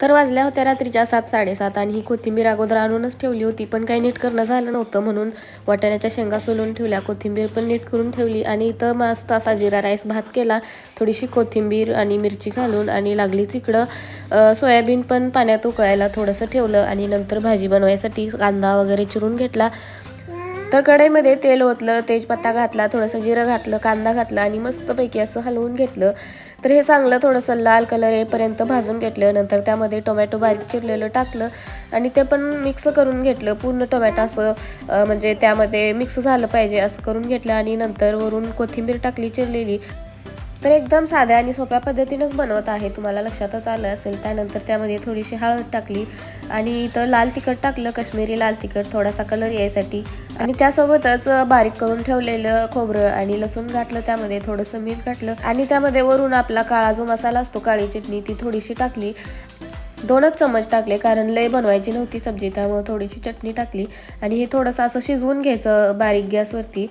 तर वाजल्या होत्या रात्रीच्या सात साडेसात आणि ही कोथिंबीर अगोदर आणूनच ठेवली होती पण काही नीट करणं झालं नव्हतं म्हणून वाटाण्याच्या शेंगा सोलून ठेवल्या. कोथिंबीर पण नीट करून ठेवली आणि इथं मस्त असा जिरा राईस भात केला. थोडीशी कोथिंबीर आणि मिरची घालून आणि लागली तिकडं सोयाबीन पण पाण्यात उकळायला थोडंसं ठेवलं आणि नंतर भाजी बनवायसाठी कांदा वगैरे चिरून घेतला. तर कढईमध्ये तेल ओतलं तेजपत्ता घातला थोडंसं जिरं घातलं कांदा घातला आणि मस्तपैकी असं हलवून घेतलं. तर हे चांगलं थोडंसं लाल कलर येईपर्यंत भाजून घेतलं. नंतर त्यामध्ये टोमॅटो बारीक चिरलेलं टाकलं आणि ते पण मिक्स करून घेतलं. पूर्ण टोमॅटो असं म्हणजे त्यामध्ये मिक्स झालं पाहिजे असं करून घेतलं आणि नंतर वरून कोथिंबीर टाकली चिरलेली. तर एकदम साध्या आणि सोप्या पद्धतीनंच बनवत आहे. तुम्हाला लक्षातच आलं असेल त्यानंतर त्यामध्ये थोडीशी हळद टाकली आणि इथं लाल तिखट टाकलं काश्मीरी लाल तिखट थोडासा कलर यायसाठी. आणि त्यासोबतच बारीक करून ठेवलेलं खोबरं आणि लसूण घातलं त्यामध्ये थोडंसं मीठ घातलं आणि त्यामध्ये वरून आपला काळा जो मसाला असतो काळी चटणी ती थोडीशी टाकली. दोनच चमच टाकले कारण लय बनवायची नव्हती सब्जी त्यामुळे थोडीशी चटणी टाकली आणि हे थोडंसं असं शिजवून घ्यायचं बारीक गॅसवरती.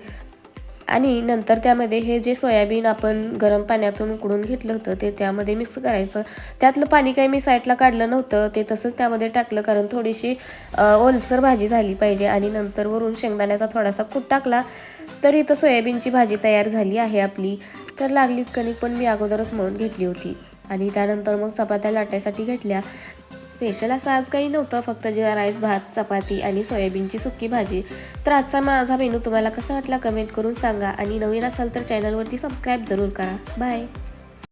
आणि नंतर त्यामध्ये हे जे सोयाबीन आपण गरम पाण्यातून उकडून घेतलं होतं ते त्यामध्ये मिक्स करायचं. त्यातलं पाणी काही मी साईडला काढलं नव्हतं ते तसंच त्यामध्ये टाकलं कारण थोडीशी ओलसर भाजी झाली पाहिजे आणि नंतर वरून शेंगदाण्याचा थोडासा कूट टाकला तर इथं सोयाबीनची भाजी तयार झाली आहे आपली. तर लागलीच कणिक पण मी अगोदरच मळून घेतली होती. आणि त्यानंतर मग चपात्या लाटायसाठी घेतल्या. स्पेशल असं आज काही नव्हतं. फक्त जिरा राईस भात चपाती आणि सोयाबीनची सुक्की भाजी. तर आजचा माझा मेनू तुम्हाला कसा वाटला कमेंट करून सांगा. आणि नवीन असाल तर चॅनलवरती सबस्क्राईब जरूर करा. बाय